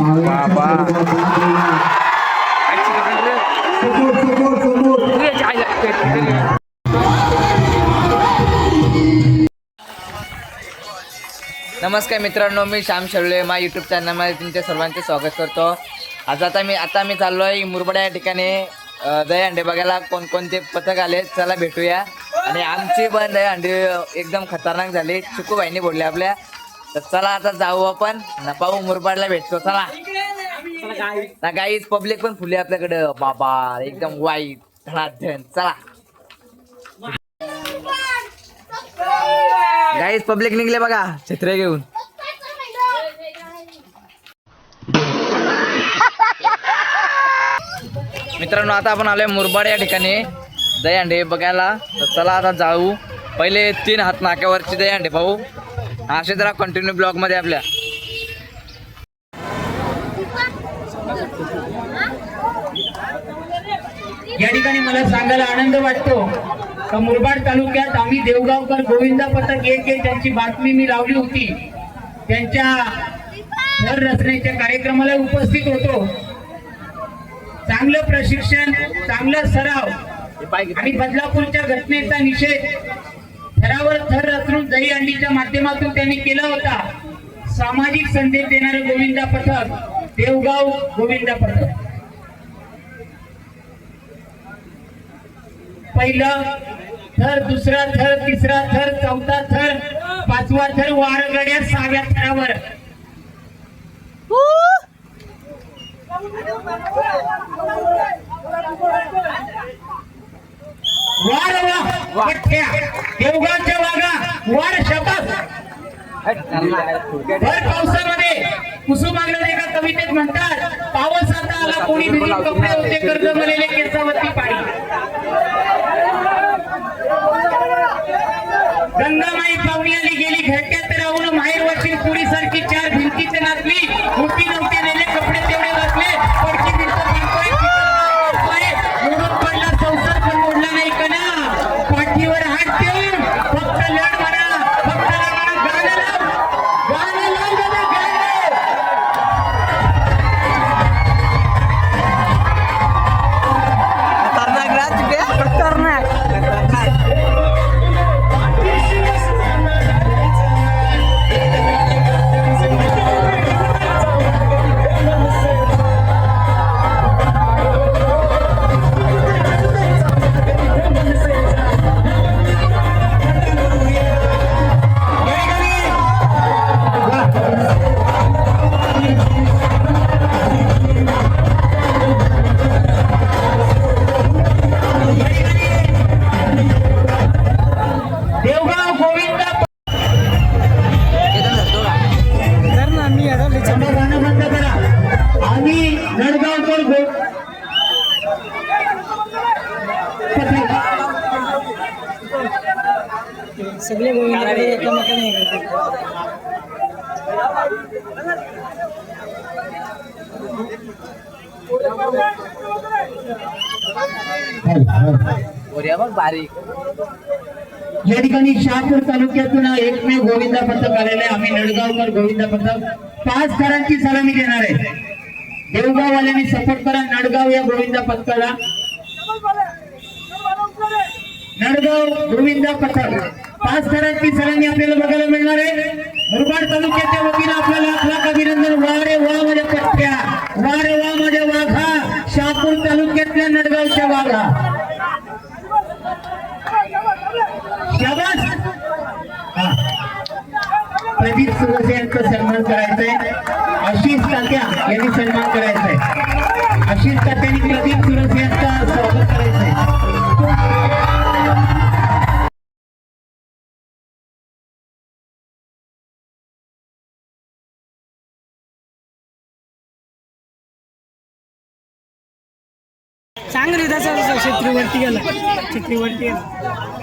बाबा. नमस्कार मित्रांनो मी श्याम शेळले मा यूट्यूब चॅनलमध्ये तुमच्या सर्वांचे स्वागत करतो. आज आता मी आता मी चाललो आहे मुरबडा या ठिकाणी अ, दहीहंडे बघायला. कोणकोणते पथक आले चला भेटूया. आणि आमची पण दहीहंडी एकदम खतरनाक झाली. चिकूबाईंनी बोलले आपल्या. तर चला आता जाऊ आपण. न पाहू मुरबाडला भेटतो चला. गाईज पब्लिक पण फुले आपल्याकडं. बाबा एकदम वाईट धनाधन. चला. गाईज पब्लिक निघले बघा. छत्रे घेऊन. मित्रांनो आता आपण आलोय मुरबाड या ठिकाणी. दहीहंडे बघायला. तर चला आता जाऊ. पहिले तीन हात नाक्यावरचे दहीहंडे पाहू. असे जरा कंटिन्यू ब्लॉगमध्ये आपल्या. या ठिकाणी मला सांगायला आनंद वाटतो. का मुरबाड तालुक्यात आम्ही देवगावकर गोविंदा पथक एक एक त्यांची बातमी मी लावली होती. त्यांच्या घर रचनेच्या कार्यक्रमाला उपस्थित होतो. चांगलं प्रशिक्षण चांगला सराव आणि बदलापूरच्या घटनेचा निषेध. थरावर थर रचून दहीहंडीच्या माध्यमातून त्यांनी केला होता. सामाजिक संदेश देणारे गोविंदा पथक देवगाव गोविंदा पथक. पहिलं थर दुसरा थर तिसरा थर चौथा थर पाचवा थर वारगड्या सहाव्या थरावर. वार वा. पठ्या देवगावच्या वागा वार शपथ. भर पावसामध्ये कुसुमाग्रज एका कवितेत म्हणतात पावस आता आला कोणी भिजून कपडे होते कर्ज मलेले केसावरती पाणी गंगामाई पाहुणी आली गेली घरट्यात राहून माहेर वशील पुरी सारखी चार भिंतीचे नाचली लातूर तालुक्यातून एकमेव गोविंदा पथक आलेले आम्ही नडगावकर गोविंदा पथक. पाच थरांची सलामी घेणार आहे. देवगाववाल्यांनी सपोर्ट करा. नडगाव या गोविंदा पथकाला. नडगाव गोविंदा पथक. पाच थरांची सलामी आपल्याला बघायला मिळणार आहे. मुरबाड तालुक्याच्या वतीनं आपल्याला लाख अभिनंदन. वारे वा माझ्या पट्ट्या वारे वा माझ्या वाघा. शहापूर तालुक्यातल्या नडगावच्या वाघा. शाबास. प्रदीप सुरसे यांचा सन्मान करायचा आहे आशिष तात्या यांनी सन्मान करायचा आहे आशिष तात्यांनी प्रदीप सुरसे यांचा स्वागत करायचं आहे सांग रे तसं छत्रीवरती गेला. छत्रीवरती गेला.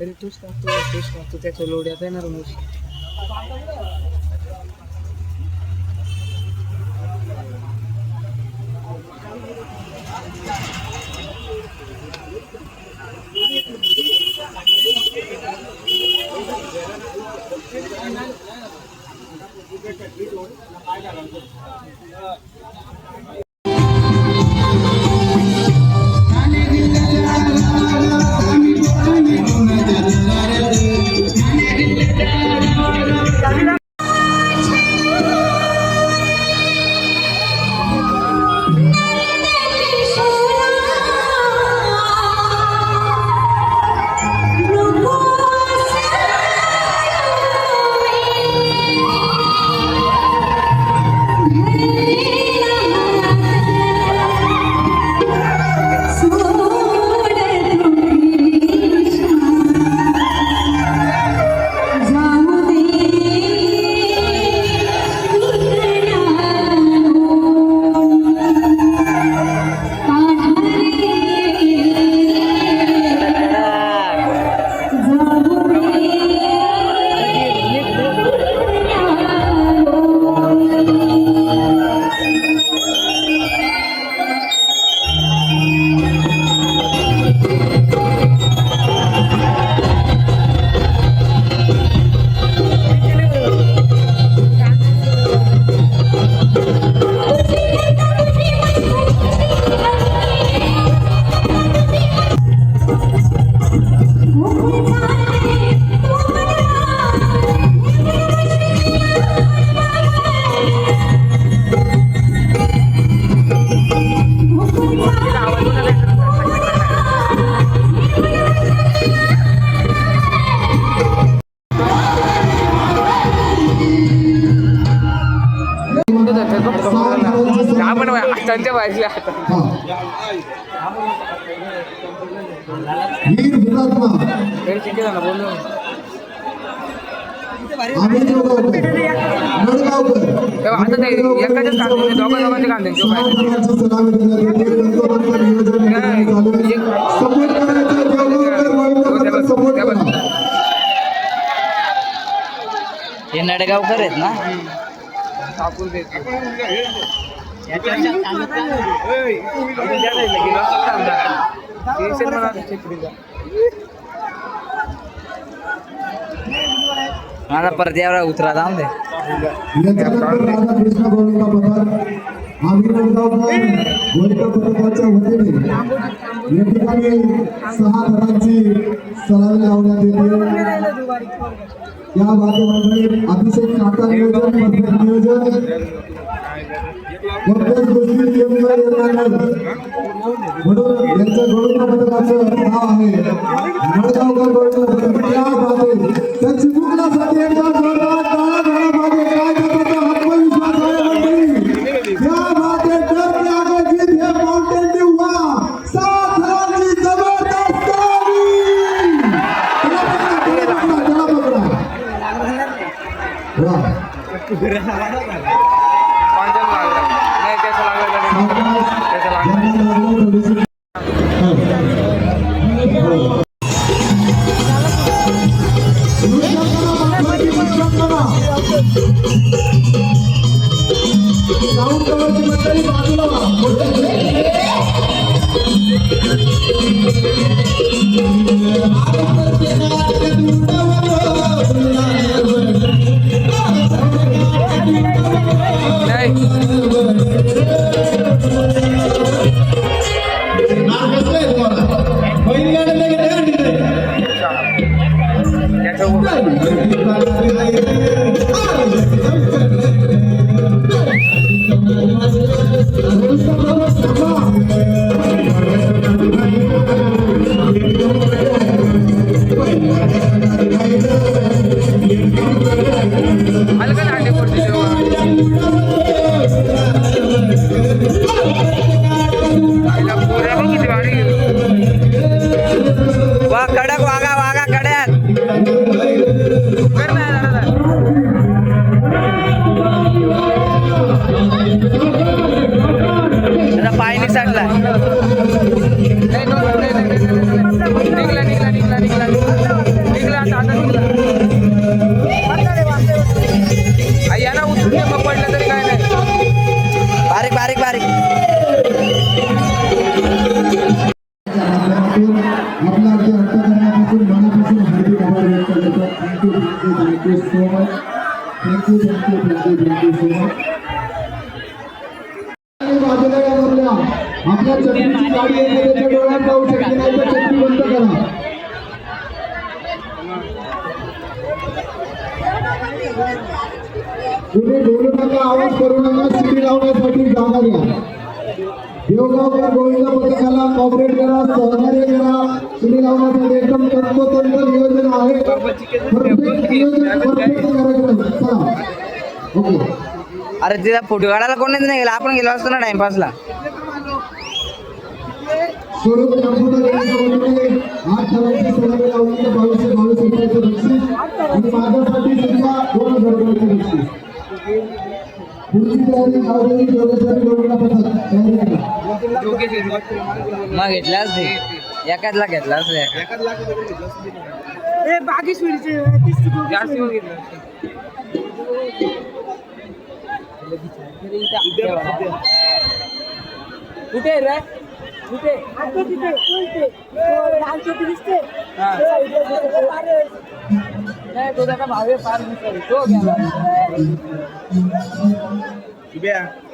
तरी तूच टाकतो तूच टाकतो त्याच्या लोड्यात येणार मग आपण एकाच्याच कांदे दोघा दोघांचे कांदे तो सहा पाहिजे जणांची सलामी देण्यात येते. तंतोतंत नियोजन या ठिकाणी झालेलं आहे. सपोर्ट करायचं देवगावकर, वैद्यनाथांना सपोर्ट करा. हे नडगावकर आहेत ना टाकून दे टेन्शन मला छत्रीचा माझा उतरा जाऊन दे। या ठिकाणी सहा घरांची सलामी लावण्यात येते या माध्यमातून अतिशय नियोजन नियोजन कोणत्याच गोष्टी येणार नाही म्हणून यांच्या पथकाचं नाव आहे पथक या बाबतीत त्यांची मुलासाठी एकदा जोरदार टाळ्या झाला पाहिजे काय त्याचा आत्मविश्वास आहे मंडळी या बाबतीत डर के आगे जीत है माउंटेन ड्यू हुआ सात रनची जबरदस्त ताली. त्याला पकडा, त्याला पकडा, त्याला पकडा. वा. बाजूला algo व्यक्त करतो thank you thank you thank you so much thank you thank you thank you thank you so much बाजूला या बदल्या आपल्या छत्रीची गाडी एखाद्याच्या डोळ्यात जाऊ शकते नाही तर छत्री बंद करा. तुम्ही नका आवाज करू नका शिडी लावण्यासाठी जागा घ्या देवगावकर गोविंद पथकाला कॉपरेट करा सहकार्य करा. शिडी लावण्यासाठी एकदम तंतोतंत नियोजन आहे. परफेक्ट नियोजन परफेक्ट कार्यक्रम. चला. ओके. अरे तिला फोटो काढायला कोणीच नाही गेला. आपण गेलो असतो ना टाइमपासला स्वरूप कम्प्युटर यांच्याकडे आठ ठरावची सलामी लावली तर बावीसशे बावीस रुपयाचं बक्षीस. आणि माझ्यासाठी सुद्धा दोन हजार रुपयाचं बक्षीस. पुढची तयारी पथक मग घेतलाच ते? एकाचला घेतलाच नाही बागेश्वरीचे तीस किलो कुठे रे? कुठे? आता तिथे कोणते? दिसते. नाही तो त्याचा भावे फार तो गेला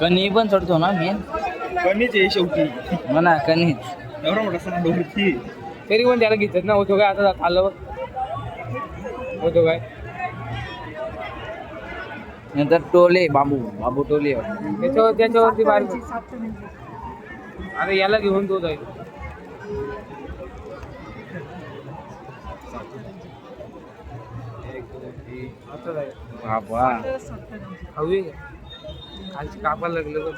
कणी पण चढतो ना मी. कमीच आहे शेवटी. म्हणा कणीच. एवढा मोठा सण डोंगरची. तरी पण त्याला घेतात ना होतो काय आता आलं. होतो काय? नंतर टोले बाबू बाबू टोले. त्याच्यावर त्याच्यावरती बार आता याला घेऊन तो जाईल. आता जाईल बाबा. हवी खालची कापायला लागलं बघ.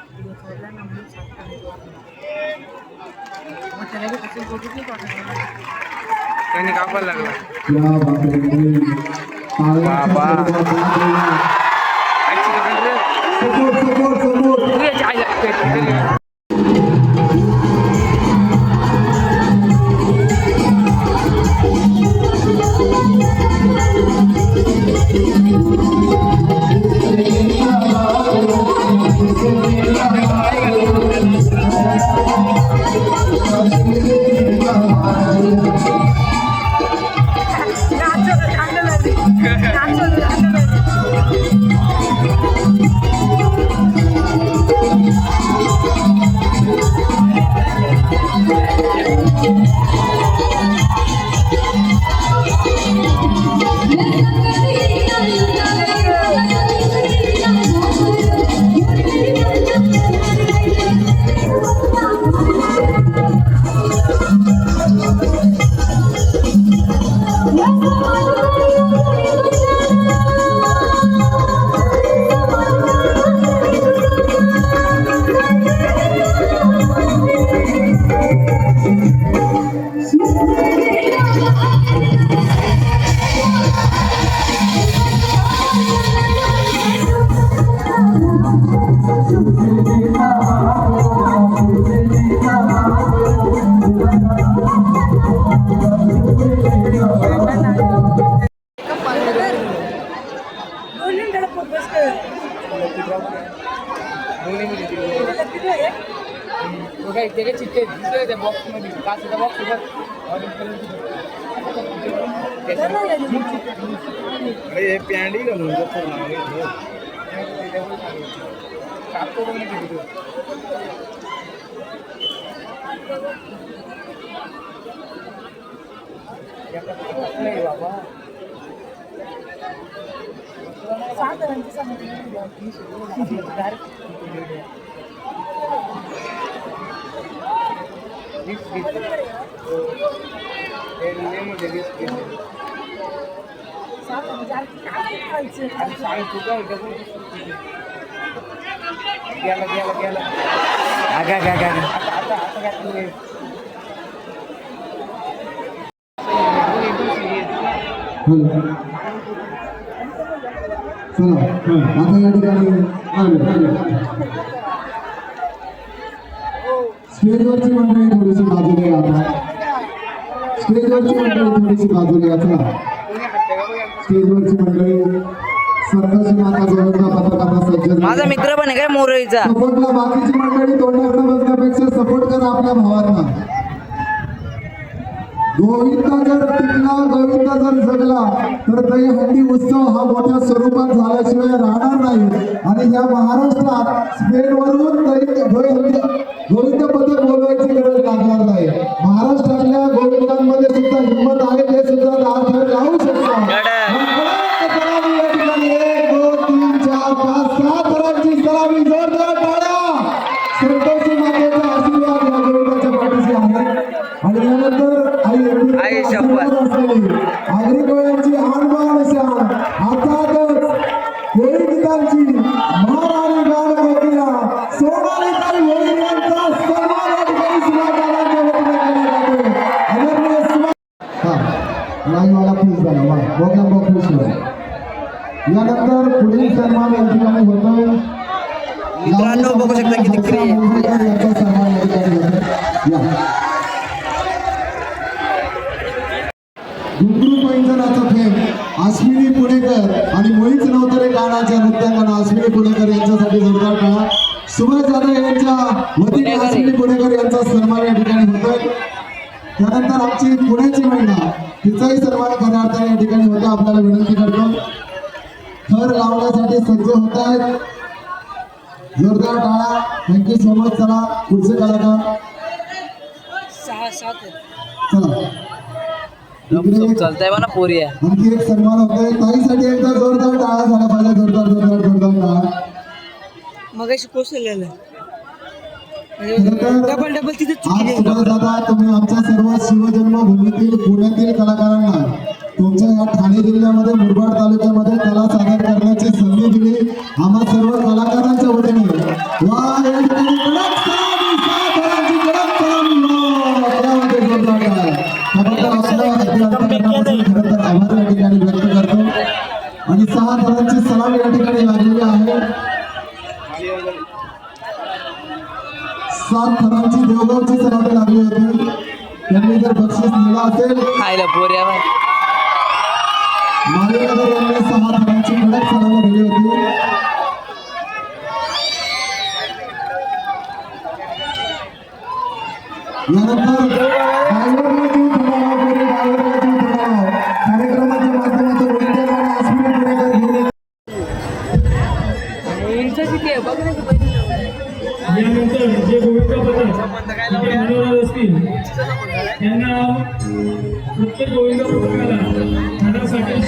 त्याने कापायला लागला. बाबा. नाही किती नाही बाबा वीस वीस आगा आगा आगा चला आता या ठिकाणी स्टेजवरची मंडळी थोडीशी बाजूला आता स्टेजवरची मंडळी थोडीशी बाजूला आता स्टेजवरची मंडळी संघर्ष माता पथकाला सज्ज. माझा मित्र पण आहे काय मोरळीचा सपोर्टला बाकीची मंडळी तोंडाकडे बघण्यापेक्षा सपोर्ट करा आपल्या भावांना गोविंदा जर टिकला गोविंदा जर जगला तर दहीहंडी उत्सव हा मोठ्या स्वरूपात झाल्याशिवाय राहणार नाही. आणि या महाराष्ट्रात स्पेनवरून दहीहंडी गोविंद पदक बोलवायची गरज लागणार नाही. महाराष्ट्रातल्या गोविंदांमध्ये सुद्धा हिंमत आहे ते सुद्धा दहा लावू शकतात. ആഗ്രഹം या ठिकाणी होता. आपल्याला विनंती करतो. थर लावण्यासाठी सज्ज होत आहेत. जोरदार टाळा. Thank you so much. चला पुढचे कलाकार. चालतंय म्हणा पोरी आहे. आणखी एक सन्मान होतोय. ताईसाठी एकदा जोरदार टाळा झाला पाहिजे. जोरदार जोरदार जोरदार टाळा. मगाशी कोसळलेलं आहे. म्हणजे खरं तर डबल डबल तिथे आज तुम्ही आमच्या सर्व शिवजन्मभूमीतील पुण्यातील कलाकारांना तुमच्या या ठाणे जिल्ह्यामध्ये मुरबाड तालुक्यामध्ये कला सादर करण्याची संधी दिली. आम्हा सर्व कलाकारांच्या वतीने आभार या ठिकाणी व्यक्त करतो. आणि सहा थरांची सलामी या ठिकाणी लागलेली आहे. सात थरांची देवगावची सलामी लागली होती त्यांनी जर बक्षीस दिलं असेल खायला बा. मालेनगर यांनी सहा थरांची कडक सलामी दिली होती यानंतर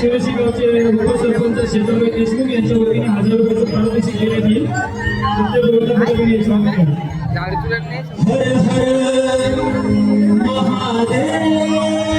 शिवशी गावचे उपसरपंच शेतरभाई देशमुख यांच्या वतीने हजार रुपयाचं पारितोषिक देण्यात येईल हर हर काढलं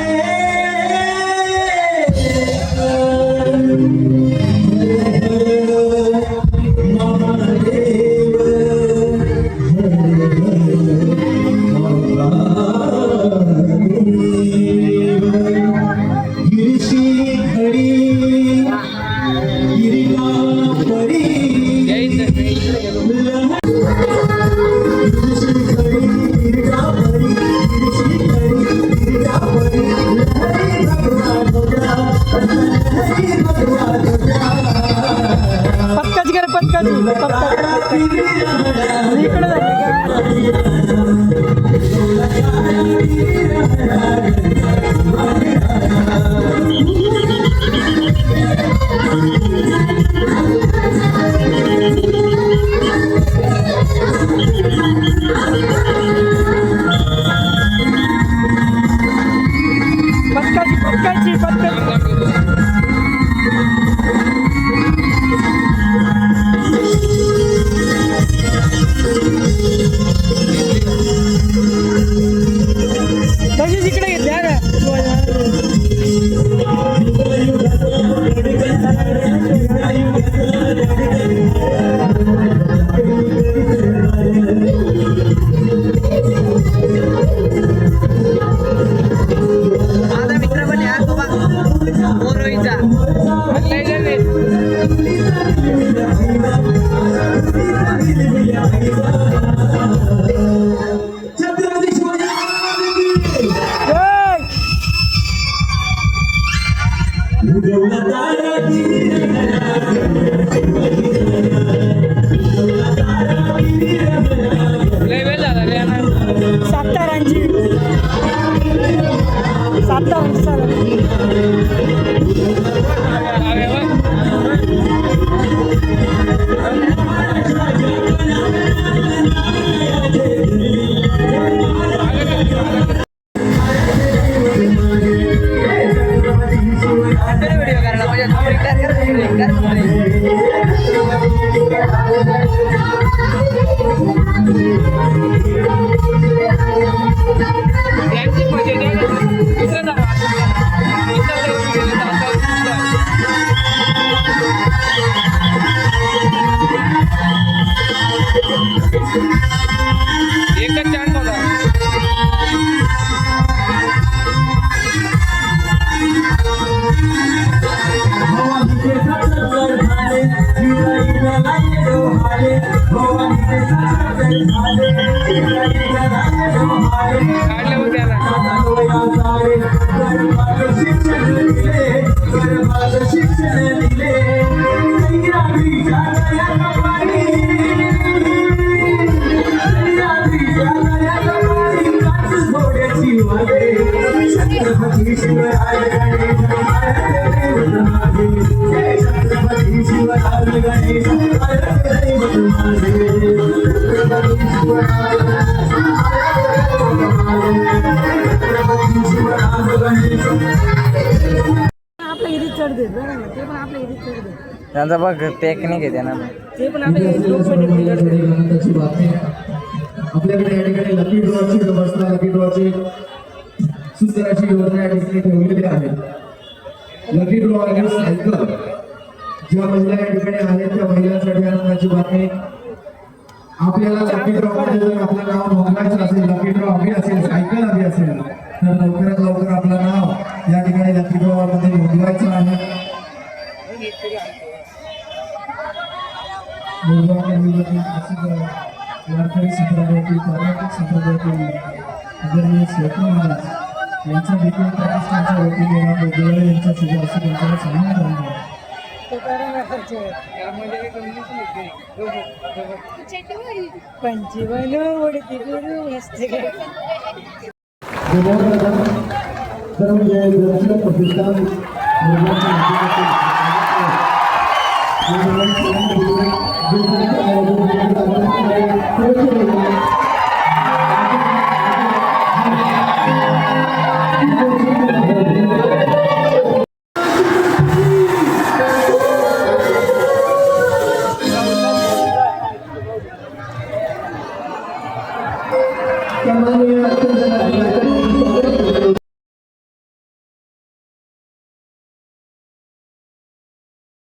पत्काच कर पत्काच पत्काच इकडे त्यांचा बघ टेक्निक आहे त्यांना. ते पण आपल्याकडे या ठिकाणी लकी ड्रॉची व्यवस्था लकी ड्रॉची. सुंदर अशी योजना या ठिकाणी ठेवलेली आहे. लकी ड्रॉ आणि सायकल ज्या महिला या ठिकाणी आहेत त्या महिलांसाठी आनंदाची बातमी. आपल्याला लकी ड्रॉ मध्ये जर आपलं नाव नोंदवायचं असेल लकी ड्रॉ हवी असेल सायकल हवी असेल तर लवकरात लवकर आपलं नाव या ठिकाणी लकी ड्रॉ मध्ये नोंदवायचं आहे. वारकरी संप्रदायातील कर्नाटक संप्रदायातील आदरणीय महाराज यांच्या देखील प्रतिष्ठानच्या वतीने यांच्या त्यांच्याला सन्मान करण्यात आला. उडती गुरु असते प्रतिष्ठान निर्माणच्या माध्यमातून